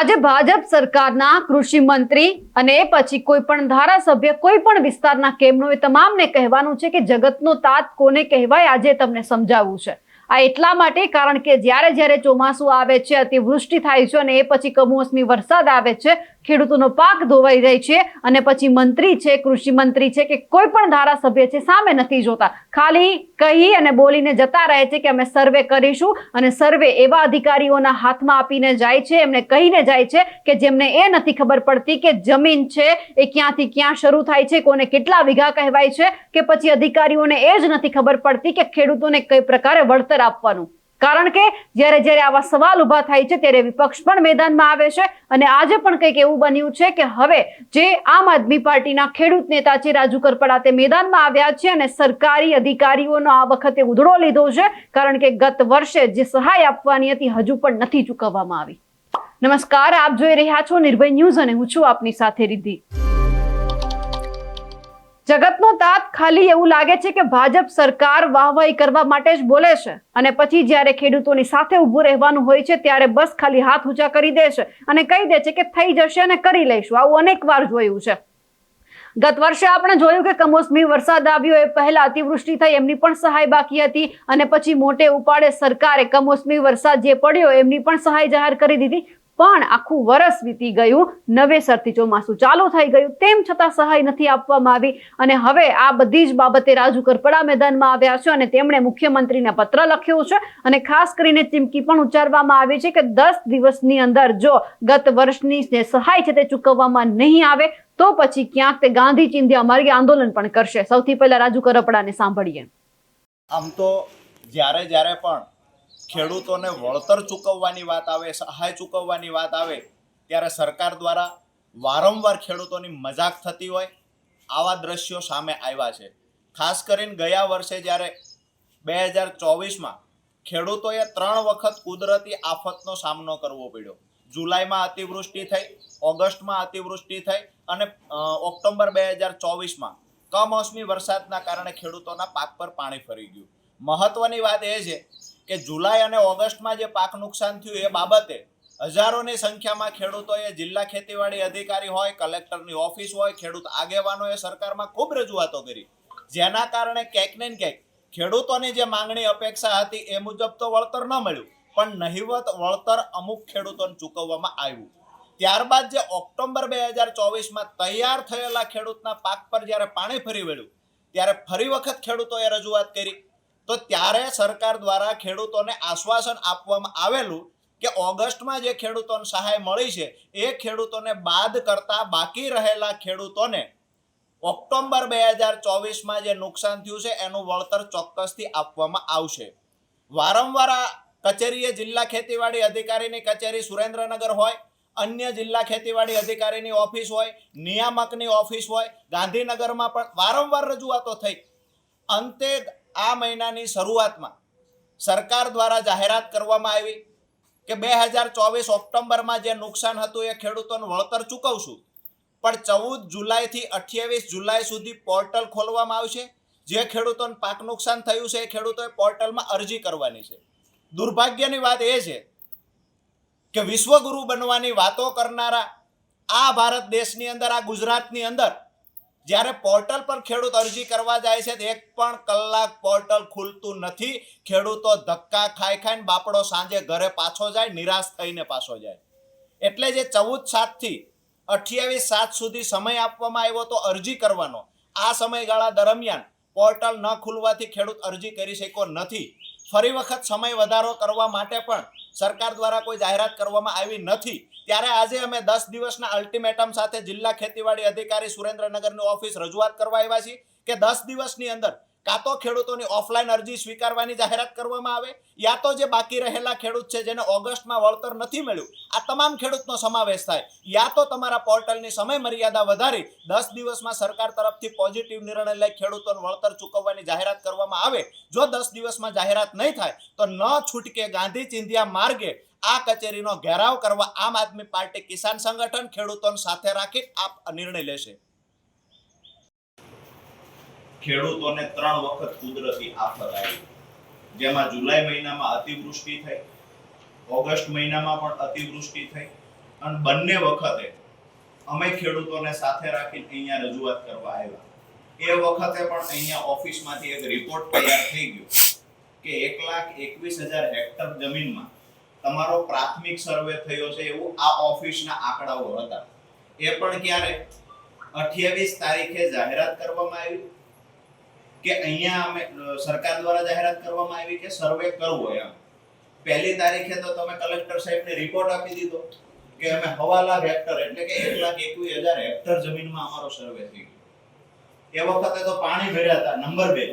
આજે ભાજપ સરકારના કૃષિ મંત્રી અને પછી કોઈ પણ ધારાસભ્ય, કોઈ પણ વિસ્તારના કેમનો એ તમામને કહેવાનું છે કે જગતનો તાત કોને કહેવાય આજે તમને સમજાવવું છે. આ એટલા માટે કારણ કે જ્યારે જ્યારે ચોમાસું આવે છે, અતિવૃષ્ટિ થાય છે અને એ પછી કમોસમી વરસાદ આવે છે ખેડૂતોનો પાક ધોવાઈ જાય છે અને પછી મંત્રી છે, કૃષિ મંત્રી છે કે કોઈ પણ ધારાસભ્ય છે, સામે નથી જોતા. ખાલી કહી અને બોલીને જતા રહે છે કે અમે સર્વે કરીશું અને સર્વે એવા અધિકારીઓના હાથમાં આપીને જાય છે, એમને કહીને જાય છે કે જેમને એ નથી ખબર પડતી કે જમીન છે એ ક્યાંથી ક્યાં શરૂ થાય છે, કોને કેટલા વીઘા કહેવાય છે કે પછી અધિકારીઓને એ જ નથી ખબર પડતી કે ખેડૂતોને કઈ પ્રકારે વળતર આપવાનું. કારણ કે જ્યારે જ્યારે આવા સવાલ ઊભા થાય છે ત્યારે વિપક્ષ પણ મેદાનમાં આવે છે અને આજે પણ કંઈક એવું બન્યું છે કે હવે જે આમ આદમી પાર્ટીના ખેડૂત નેતા છે રાજુ કરપડા તે મેદાનમાં આવ્યા છે અને સરકારી અધિકારીઓનો આ વખતે ઉધડો લીધો છે કારણ કે ગત વર્ષે જે સહાય આપવાની હતી હજુ પણ નથી ચૂકવવામાં આવી. નમસ્કાર, આપ જોઈ રહ્યા છો નિર્ભય ન્યૂઝ અને હું છું આપની સાથે રિદ્ધિ. જગતનો તાત ખાલી એવું લાગે છે કે ભાજપ સરકાર વાહવાહી કરવા માટે જ બોલે છે. અને પછી જ્યારે ખેડૂતોની સાથે ઊભું રહેવાનું હોય છે, ત્યારે બસ ખાલી હાથ ઊંચા કરી દે છે અને કહી દે છે કે થઈ જશે અને કરી લઈશું. આવું અનેક વાર જોયું છે. ગત વર્ષે આપણે જોયું કે કમોસમી વરસાદ આવ્યો એ પહેલા અતિવૃષ્ટિ થઈ, એમની પણ સહાય બાકી હતી અને પછી મોટે ઉપાડે સરકારે કમોસમી વરસાદ જે પડ્યો, એમની પણ સહાય જાહેર કરી દીધી. પણ આખું વરસ વીતી ગયું નવેસરથી ચોમાસું ચાલુ થઈ ગયું, તેમ છતાં સહાય નથી આપવામાં આવી. અને હવે આ બધી જ બાબતે રાજુ કરપડા મેદાનમાં આવ્યા છે અને તેમણે મુખ્યમંત્રીને પત્ર લખ્યો છે અને ખાસ કરીને ચીમકી પણ ઉચ્ચારવામાં આવી છે કે દસ દિવસની અંદર જો ગત વર્ષની જે સહાય છે તે ચૂકવવામાં નહીં આવે, તો પછી ક્યાંક તે ગાંધી ચિંધ્યા માર્ગે આંદોલન પણ કરશે. સૌથી પહેલા રાજુ કરપડાને સાંભળીએ. આમ તો જ્યારે જ્યારે પણ ખેડૂતોને વળતર ચૂકવવાની વાત આવે, સહાય ચૂકવવાની વાત આવે, ત્યારે સરકાર દ્વારા વારંવાર ખેડૂતોની મજાક થતી હોય આવા દ્રશ્યો સામે આવ્યા છે. ખાસ કરીને ગયા વર્ષે જ્યારે બે હજાર ચોવીસમાં ખેડૂતોએ ત્રણ વખત કુદરતી આફતનો સામનો કરવો પડ્યો. જુલાઈમાં અતિવૃષ્ટિ થઈ, ઓગસ્ટમાં અતિવૃષ્ટિ થઈ અને ઓક્ટોબર બે હજાર ચોવીસમાં કમોસમી વરસાદના કારણે ખેડૂતોના પાક પર પાણી ફરી ગયું. મહત્વની વાત એ છે કે જુલાઈ અને ઓગસ્ટમાં જે પાક નુકસાન થયું એ બાબતે હજારોની સંખ્યામાં ખેડૂતોએ જિલ્લા ખેતીવાડી અધિકારી હોય, કલેક્ટરની ઓફિસ હોય, ખેડૂત આગેવાનોએ સરકારમાં ખૂબ રજૂઆતો કરી. જેના કારણે ક્યાંક ને ક્યાંક ખેડૂતોની જે માંગણી અપેક્ષા હતી એ મુજબ તો વળતર ન મળ્યું, પણ નહિવત વળતર અમુક ખેડૂતોને ચૂકવવામાં આવ્યું. ત્યારબાદ જે ઓક્ટોબર બે હજાર ચોવીસમાં તૈયાર થયેલા ખેડૂતના પાક પર જ્યારે પાણી ફરી વળ્યું, ત્યારે ફરી વખત ખેડૂતોએ રજૂઆત કરી તો ત્યારે સરકાર દ્વારા ખેડૂતોને આશ્વાસન આપવામાં આવેલું કે ઓગસ્ટમાં જે ખેડૂતોને સહાય મળી છે, એ ખેડૂતોને બાદ કરતા બાકી રહેલા ખેડૂતોને ઓક્ટોબર બે હજાર ચોવીસમાં જે નુકસાન થયું છે, એનું વળતર ચોક્કસથી આપવામાં આવશે. વારંવાર કચેરીએ જિલ્લા ખેતીવાડી અધિકારીની કચેરી સુરેન્દ્રનગર હોય, અન્ય જિલ્લા ખેતીવાડી અધિકારીની ઓફિસ હોય, નિયામકની ઓફિસ હોય, ગાંધીનગરમાં પણ વારંવાર રજૂઆતો થઈ. અંતે આ મહિનાની શરૂઆતમાં સરકાર દ્વારા જાહેરાત કરવામાં આવી કે બે હજાર ચોવીસ ઓક્ટોબરમાં જે નુકસાન હતું એ ખેડૂતોને વળતર ચૂકવશું. પણ ચૌદ જુલાઈથી અઠ્યાવીસ જુલાઈ સુધી પોર્ટલ ખોલવામાં આવશે. જે ખેડૂતોને પાક નુકસાન થયું છે એ ખેડૂતોએ પોર્ટલમાં અરજી કરવાની છે. દુર્ભાગ્યની વાત એ છે કે વિશ્વગુરુ બનવાની વાતો કરનારા આ ભારત દેશની અંદર, આ ગુજરાતની અંદર જ્યારે પોર્ટલ પર ખેડૂત અરજી કરવા જાય છે એક પણ કલાક પોર્ટલ ખુલતું નથી. ખેડૂતો ધક્કા ખાઈ ખાઈને બાપડો સાંજે ઘરે પાછો જાય, નિરાશ થઈને પાછો જાય. એટલે જે ચૌદ સાતથી અઠ્યાવીસ સાત સુધી સમય આપવામાં આવ્યો તો અરજી કરવાનો. આ સમયગાળા દરમિયાન પોર્ટલ ન ખુલવાથી ખેડૂત અરજી કરી શક્યો નથી. ફરી વખત સમય વધારો કરવા માટે પણ સરકાર દ્વારા કોઈ જાહેરાત કરવામાં આવી નથી. ત્યારે આજે અમે દસ દિવસના અલ્ટિમેટમ સાથે જિલ્લા ખેતીવાડી અધિકારી સુરેન્દ્રનગરની ઓફિસ રજૂઆત કરવા આવ્યા છીએ કે દસ દિવસની અંદર કાં તો ખેડૂતોની ઓફલાઈન અરજી સ્વીકારવાની જાહેરાત કરવામાં આવે, યા તો જે બાકી રહેલા ખેડૂત છે જેને ઓગસ્ટમાં વળતર નથી મળ્યું, આ તમામ ખેડૂતનો સમાવેશ થાય. યા તો તમારા પોર્ટલની સમય મર્યાદા વધારી, દસ દિવસમાં સરકાર તરફથી પોઝિટિવ નિર્ણય લઈ ખેડૂતોને વળતર ચૂકવવાની જાહેરાત કરવામાં આવે. જો દસ દિવસમાં જાહેરાત નહીં થાય, તો ન છૂટકે ગાંધી ચિંધિયા માર્ગે આ કચેરીનો ઘેરાવ કરવા આમ આદમી પાર્ટી કિસાન સંગઠન ખેડૂતોને સાથે રાખી આ નિર્ણય લેશે. ખેડૂતોને ત્રણ વખત કુદરતી આફત આવી. જેમાં જુલાઈ મહિનામાં અતિવૃષ્ટિ થઈ, ઓગસ્ટ મહિનામાં પણ અતિવૃષ્ટિ થઈ અને બંને વખતે અમે ખેડૂતોને સાથે રાખીને અહીંયા રજૂઆત કરવા આવ્યા. એ વખતે પણ અહીંયા ઓફિસમાંથી એક રિપોર્ટ તૈયાર થઈ ગયો કે એક લાખ એકવીસ હજાર હેક્ટર જમીનમાં તમારો પ્રાથમિક સર્વે થયો છે એવું આ ઓફિસના આંકડાઓ હતા. એ પણ ક્યારે? અઠ્યાવીસ તારીખે જાહેરાત કરવામાં આવી. કે અહીંયા અમે સરકાર દ્વારા જાહેરાત કરવામાં આવી કે સર્વે કરવો એમ. પહેલી તારીખે તો તમે કલેક્ટર સાહેબને રિપોર્ટ આપી દીધો કે અમે હવા હેક્ટર એટલે કે એક લાખ એકવીસ હજાર હેક્ટર જમીનમાં અમારો સર્વે થઈ ગયો. એ વખતે તો પાણી ભર્યા હતા નંબર બે.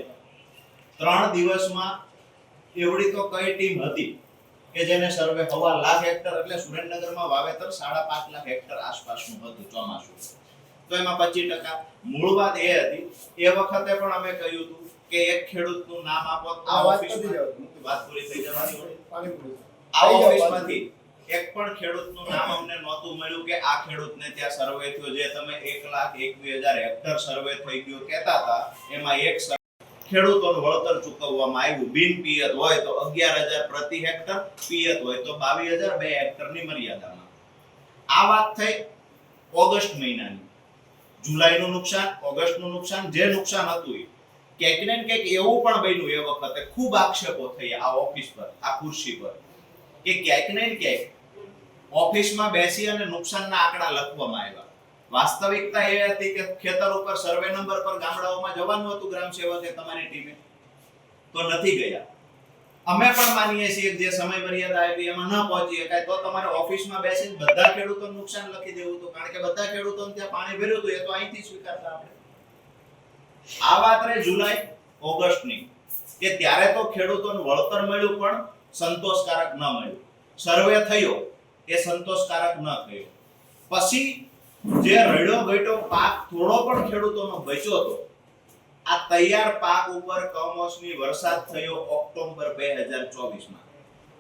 ત્રણ દિવસમાં એવડી તો કઈ ટીમ હતી કે જેને સર્વે હવા લાખ હેક્ટર એટલે સુરેન્દ્રનગરમાં વાવેતર સાડા પાંચ લાખ હેક્ટર આસપાસનું હતું ચોમાસું. તો એમાં પચીસ ટકા. મૂળ વાત એ હતી એ વખતે પણ અમે કહ્યું હતું કે એક ખેડૂતનું નામ આપો આ વાત પૂરી થઈ જવાની હોય. આ ઓફિસમાંથી એક પણ ખેડૂતનું નામ અમને નહોતું મળ્યું કે આ ખેડૂતને ત્યાં સર્વે થયો. જે તમે એક લાખ એકવીસ હજાર હેક્ટર સર્વે થઈ ગયો કહેતા હતા એમાં એક ખેડૂતો ખેડૂતોનું વળતર ચૂકવવામાં આવ્યું. બિન પિયત હોય તો અગિયાર હજાર પ્રતિ હેક્ટર પિયત હોય તો બાવીસ હજાર બે હેક્ટરની મર્યાદામાં. આ વાત થઈ ઓગસ્ટ મહિનાની. જુલાઈનું નુકસાન, ઓગસ્ટનું નુકસાન, જે નુકસાન હતું ક્યાંક ને ક્યાંક એવું પણ બન્યું એ વખતે, ખૂબ આક્ષેપો થયા આ ઓફિસ પર, આ ખુરશી પર, કે ક્યાંક ને ક્યાંક ઓફિસમાં બેસી અને નુકસાનના આંકડા લખવામાં આવ્યા. વાસ્તવિકતા એ હતી કે ખેતર ઉપર, સર્વે નંબર પર ગામડાઓમાં જવાનું હતું ગ્રામ સેવકે તમારી ટીમે. તો નથી ગયા. અમે પણ માનીએ છીએ જે સમય મર્યાદા આવી એમાં ન પહોંચી શકાય, તો તમારે ઓફિસમાં બેસીને બધા ખેડૂતોને નુકસાન લખી દેવું હતું, કારણ કે બધા ખેડૂતોને ત્યાં પાણી ભર્યું હતું, એ તો અહીંથી સ્વીકારતા આપણે. આ વાત રહે જુલાઈ, ઓગસ્ટની, કે ત્યારે તો ખેડૂતોને વળતર મળ્યું, પણ સંતોષકારક ન મળ્યું. સર્વે થયો એ સંતોષકારક ન થયો. પછી જે રડ્યો ગઈટો પાક થોડો પણ ખેડૂતોનો બચ્યો હતો આ તૈયાર પાક ઉપર કમોસમી વરસાદ થયો ઓક્ટોબર બે હજાર ચોવીસમાં.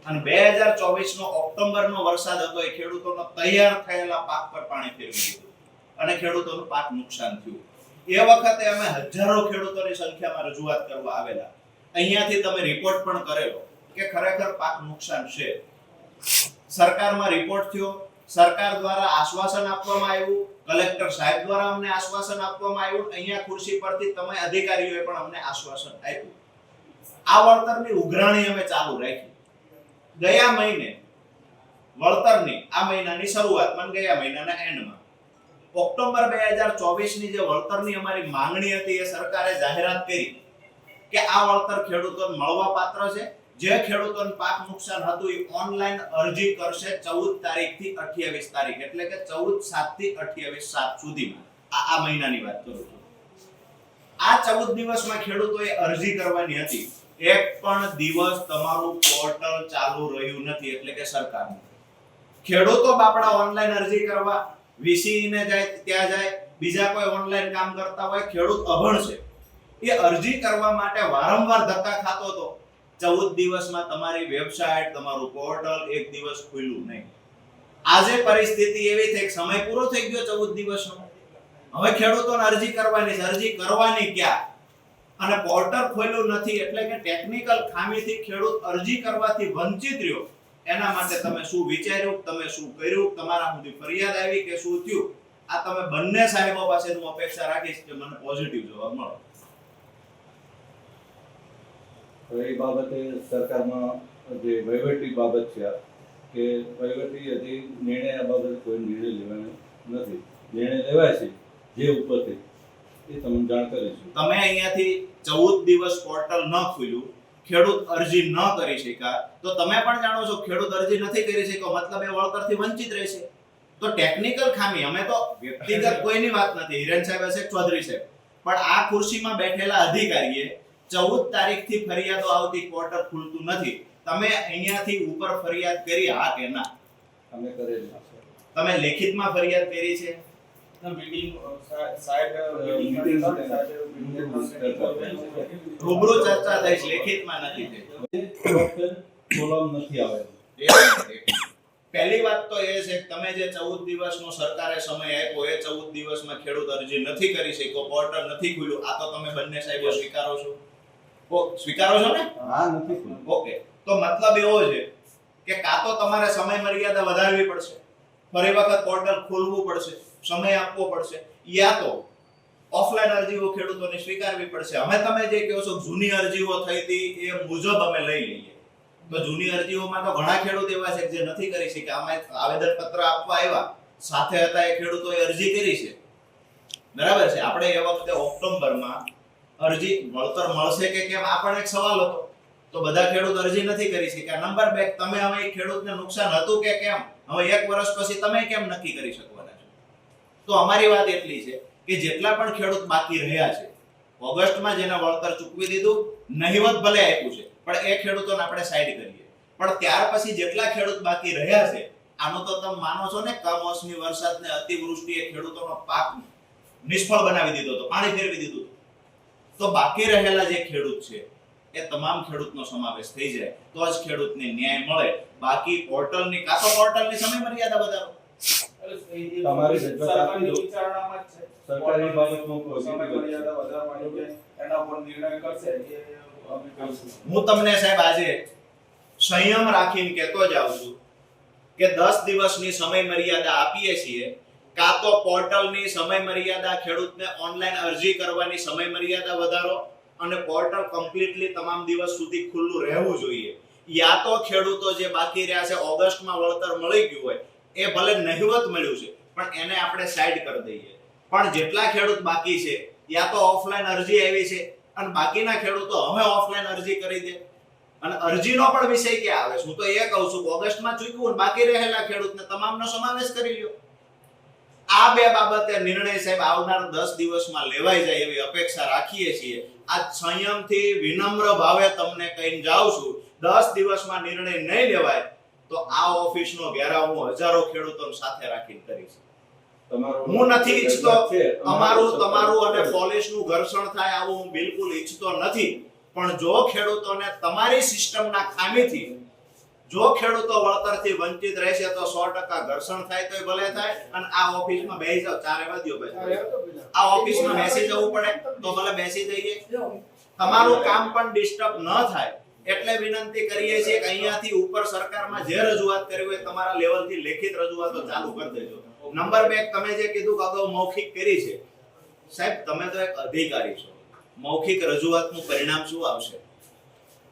અને બે હજાર ચોવીસ નો ઓક્ટોબર નો વરસાદ હતો એ ખેડૂતોનો તૈયાર થયેલા પાક પર પાણી ફેરવી દીધું. અને ખેડૂતોનું પાક નુકસાન થયું. એ વખતે અમે હજારો ખેડૂતોની સંખ્યામાં રજૂઆત કરવા આવેલા. અહીંયાથી તમે રિપોર્ટ પણ કરેલો કે ખરેખર પાક નુકસાન છે. સરકારમાં રિપોર્ટ થયો સરકાર દ્વારા આશ્વાસન આપવામાં આવ્યું, કલેક્ટર સાહેબ દ્વારા અમને આશ્વાસન આપવામાં આવ્યું, અહીંયા ખુરશી પરથી તમે અધિકારીઓએ પણ અમને આશ્વાસન આપ્યું. આ વળતરની ઉઘરાણી અમે ચાલુ રાખી. ગયા મહિને વળતરની, આ મહિનાની શરૂઆતમાં પણ ગયા મહિનાના એન્ડમાં. ઓક્ટોબર બે હજાર ચોવીસની જે વળતરની અમારી માંગણી હતી એ સરકારે જાહેરાત કરી કે આ વળતર ખેડૂતોને મળવા પાત્ર છે. જે ખેડૂતોને પાક નુકસાન હતું એ ઓનલાઈન અરજી કરશે ચૌદ તારીખથી અઠ્યાવીસ તારીખ, એટલે કે ચૌદ સાતથી અઠ્યાવીસ સાત સુધીમાં. આ મહિનાની વાત કરું છું. આ ચૌદ દિવસમાં ખેડૂતોએ અરજી કરવાની હતી. એક પણ દિવસ તમારું પોર્ટલ ચાલુ રહ્યું નથી, એટલે કે સરકારનું. ખેડૂતો બાપડા ઓનલાઈન અરજી કરવા વીસી ને જાય, ત્યાં જાય, બીજા કોઈ ઓનલાઈન કામ કરતા હોય, ખેડૂત અભણ છે. એ અરજી કરવા માટે વારંવાર ધક્કા ખાતો હતો. ચૌદ દિવસમાં તમારી વેબસાઇટ, તમારું પોર્ટલ એક દિવસ ખુલ્યું નહીં. આજે પરિસ્થિતિ એવી થઈ સમય પૂરો થઈ ગયો ચૌદ દિવસનો. હવે ખેડૂતોને અરજી કરવાની અરજી કરવાની ક્યાં? અને પોર્ટલ ખોલ્યું નથી એટલે કે ટેકનિકલ ખામીથી ખેડૂત અરજી કરવાથી વંચિત રહ્યો. એના માટે તમે શું વિચાર્યું? તમે શું કર્યું? તમારા સુધી ફરિયાદ આવી કે શું થયું? આ તમે બંને સાહેબો પાસે હું અપેક્ષા રાખીશ કે મને પોઝિટિવ જવાબ મળે. તો એ બાબતે સરકારમાં જે વહીવટી બાબત છે કે વહીવટી હજી નિર્ણય આ બાબતે કોઈ નિર્ણય લેવાનો નથી. નિર્ણય લેવાય છે જે ઉપરથી, એ તમને જાણ કરીશું તમે અહીંયાથી ચૌદ દિવસ પોર્ટલ ન ખુલ્યું, ખેડૂત અરજી ન કરી શક્યા, તો તમે પણ જાણો છો ખેડૂત અરજી નથી કરી શક્યો, મતલબ એ વળતરથી વંચિત રહેશે તો ટેકનિકલ ખામી, અમે તો વ્યક્તિગત કોઈની વાત નથી. હિરેન સાહેબ હશે ચૌધરી સાહેબ. પણ આ ખુરશીમાં બેઠેલા અધિકારીએ ચૌદ તારીખથી ફરિયાદો આવતી ક્વાર્ટર ખુલતું નથી. તમે અહીંયાથી ઉપર ફરિયાદ કરી હા કે ના? તમે કરેલી. તમે લેખિતમાં ફરિયાદ કરી છે? મીટિંગ સાહેબ meeting રૂબરૂ ચર્ચા થઈ છે, લેખિતમાં નથી થઈ. નથી આવેલું પહેલી વાત તો એ છે કે તમે જે ચૌદ દિવસનો સરકારે સમય આપ્યો એ ચૌદ દિવસમાં ખેડૂત અરજી નથી કરી શક્યો પોર્ટલ નથી ખુલ્યું. આ તો તમે બંને સાહેબો સ્વીકારો છો. સ્વીકારો છો ને? હા નથી ઓકે. તો મતલબ એવો છે કે કાં તો તમારે સમય મર્યાદા વધારવી પડશે. ફરી વખત પોર્ટલ ખોલવું પડશે સમય આપવો પડશે યા તો ઓફલાઈન અરજીઓ ખેડૂતોને સ્વીકારવી પડશે. અમે તમે જે કહો છો જૂની અરજીઓ થઈ હતી એ મુજબ અમે લઈ લઈએ. તો જૂની અરજીઓમાં તો ઘણા ખેડૂત એવા છે જે નથી કરી શક્યા. અમે આવેદન પત્ર આપવા આવ્યા. સાથે હતા એ ખેડૂતોએ અરજી કરી છે. બરાબર છે? આપણે એ વખતે ઓક્ટોબરમાં અરજી વળતર મળશે કે કેમ? આ પણ એક સવાલ હતો. તો બધા ખેડૂત અરજી નથી કરી શક્યા. નંબર બે, તમે હવે ખેડૂતને નુકસાન હતું કે કેમ? હવે એક વર્ષ પછી તમે કેમ નક્કી કરી શકવાના છો? તો અમારી વાત એટલી છે કે જેટલા પણ ખેડૂત બાકી રહ્યા છે, ઓગસ્ટમાં જેને વળતર ચૂકવી દીધું, નહિવત ભલે આપ્યું છે, પણ એ ખેડૂતોને આપણે સાઈડ કરીએ. પણ ત્યાર પછી જેટલા ખેડૂત બાકી રહ્યા છે, આનો તો તમે માનો છો ને, કમોસમી વરસાદને અતિવૃષ્ટિએ ખેડૂતોનો પાક નિષ્ફળ બનાવી દીધો હતો, પાણી ફેરવી દીધું હતું. તો બાકી રહેલા જે ખેડૂત છે એ તમામ ખેડૂતનો સમાવેશ થઈ જાય તો જ ખેડૂતને ન્યાય મળે બાકી પોર્ટલની કાં તો પોર્ટલની સમય મર્યાદા વધારો એટલે એ- એ તમારી રજૂઆત આપી દો. વિચારણામાં જ છે. સરકારી બાબતમાં સમય મર્યાદા વધારવાની કે એના પર નિર્ણય કરશે એ અમે કરીશું. હું તમને સાહેબ આજે સંયમ રાખીને કહેતો જાઉં છું કે દસ દિવસની સમય મર્યાદા આપીએ છીએ કાં તો પોર્ટલની સમય મર્યાદા ખેડૂતને ઓનલાઈન અરજી કરવાની સમય મર્યાદા વધારો અને પોર્ટલ કમ્પ્લીટલી તમામ દિવસ સુધી ખુલ્લું રહેવું જોઈએ. યા તો ખેડૂતો જે બાકી રહ્યા છે, ઓગસ્ટમાં વળતર મળી ગયું હોય, એ ભલે નહિવત મળ્યું છે, પણ એને આપણે સાઈડ કરી દઈએ. પણ જેટલા ખેડૂત બાકી છે, યા તો ઓફલાઈન અરજી આવી છે, અને બાકીના ખેડૂતો હવે ઓફલાઈન અરજી કરી દે. અને અરજીનો પણ વિષય ક્યાં આવે? છે હું તો એ કહું છું, ઓગસ્ટમાં ચૂક્યું બાકી રહેલા ખેડૂતને તમામનો સમાવેશ કરી લ્યો. આ બે બાબતે નિર્ણય સાહેબ આવનાર દસ દિવસમાં લેવાઈ જાય એવી અપેક્ષા રાખીએ છીએ. આ સંયમથી વિનમ્ર ભાવે તમને કહીને જાઉં છું દસ દિવસમાં નિર્ણય નહીં લેવાય તો આ ઓફિસનો ઘેરાવ હું હજારો ખેડૂતો સાથે રાખીને કરીશ. હું નથી ઈચ્છતો અમારું તમારું અને પોલીસનું ઘર્ષણ થાય આવું હું બિલકુલ ઈચ્છતો નથી. પણ જો ખેડૂતોને તમારી સિસ્ટમના ખામીથી જો ખેડૂતો વળતરથી વંચિત રહેશે તો સો ટકા ઘર્ષણ થાય તો ભલે થાય અને આ ઓફિસમાં બેસી જાવ ચારે વાગ્યો પછી આ ઓફિસમાં બેસી જવું પડે તો ભલે બેસી જઈએ. તમારું કામ પણ ડિસ્ટર્બ ન થાય એટલે વિનંતી કરીએ છીએ કે અહીંયાથી ઉપર સરકારમાં જે રજૂઆત કરવી હોય તમારા લેવલથી લેખિત રજૂઆતો ચાલુ કરી દેજો. નંબર બે તમે જે કીધું કે અગાઉ મૌખિક કરી છે. સાહેબ તમે તો એક અધિકારી છો. મૌખિક રજૂઆતનું પરિણામ શું આવશે?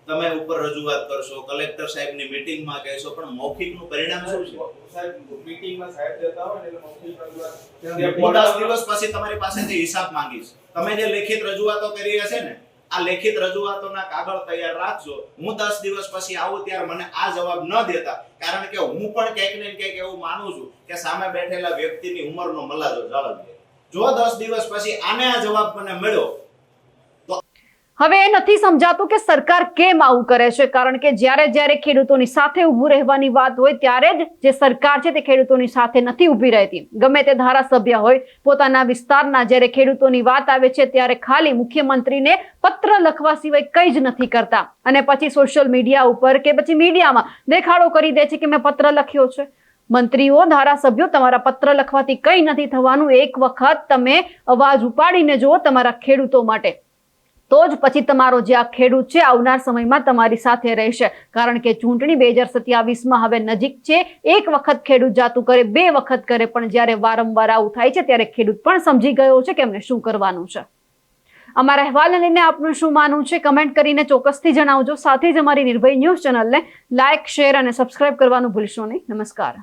તમે ઉપર રજૂઆત કરશો કલેક્ટર સાહેબની મીટિંગમાં કહેશો પણ મૌખિકનું પરિણામ શું છે? સાહેબ મીટિંગમાં સાહેબ જતા હોય એટલે મૌખિક રજૂઆત હું દસ દિવસ પછી તમારી પાસેથી હિસાબ માંગીશ. તમે જે લેખિત રજૂઆતો કરી હશે ને આ લેખિત રજૂઆતોના કાગળ તૈયાર રાખજો. હું દસ દિવસ પછી આવું ત્યારે મને આ જવાબ ન દેતા કારણ કે હું પણ ક્યાંક ને ક્યાંક એવું માનું છું કે સામે બેઠેલા વ્યક્તિની ઉંમરનો મલાજો જાળવીએ. જો દસ દિવસ પછી આને આ જવાબ મને મળ્યો હવે એ નથી સમજાતું કે સરકાર કેમ આવું કરે છે, કારણ કે જ્યારે જ્યારે ખેડૂતોની સાથે ઊભું રહેવાની વાત હોય ત્યારે જ જે સરકાર છે તે ખેડૂતોની સાથે નથી ઊભી રહેતી. ગમે તે ધારાસભ્ય હોય, પોતાના વિસ્તારના જ્યારે ખેડૂતોની વાત આવે છે ત્યારે ખાલી મુખ્યમંત્રીને પત્ર લખવા સિવાય કંઈ જ નથી કરતા. અને પછી સોશિયલ મીડિયા ઉપર કે પછી મીડિયામાં દેખાડો કરી દે છે કે મેં પત્ર લખ્યો છે. મંત્રીઓ, ધારાસભ્યો તમારા પત્ર લખવાથી કંઈ નથી થવાનું. એક વખત તમે અવાજ ઉપાડીને જુઓ તમારા ખેડૂતો માટે. તો જ પછી તમારો જે આ ખેડૂત છે, આવનાર સમયમાં તમારી સાથે રહેશે. કારણ કે ચૂંટણી બે હજાર સત્યાવીસમાં હવે નજીક છે. એક વખત ખેડૂત જાતું કરે, બે વખત કરે, પણ જ્યારે વારંવાર આવું થાય છે, ત્યારે ખેડૂત પણ સમજી ગયો છે કે એમને શું કરવાનું છે. અમારા અહેવાલને લઈને આપનું શું માનવું છે? કમેન્ટ કરીને ચોક્કસથી જણાવજો. સાથે જ અમારી નિર્ભય ન્યૂઝ ચેનલને લાઇક શેર અને સબસ્ક્રાઇબ કરવાનું ભૂલશો નહીં. નમસ્કાર.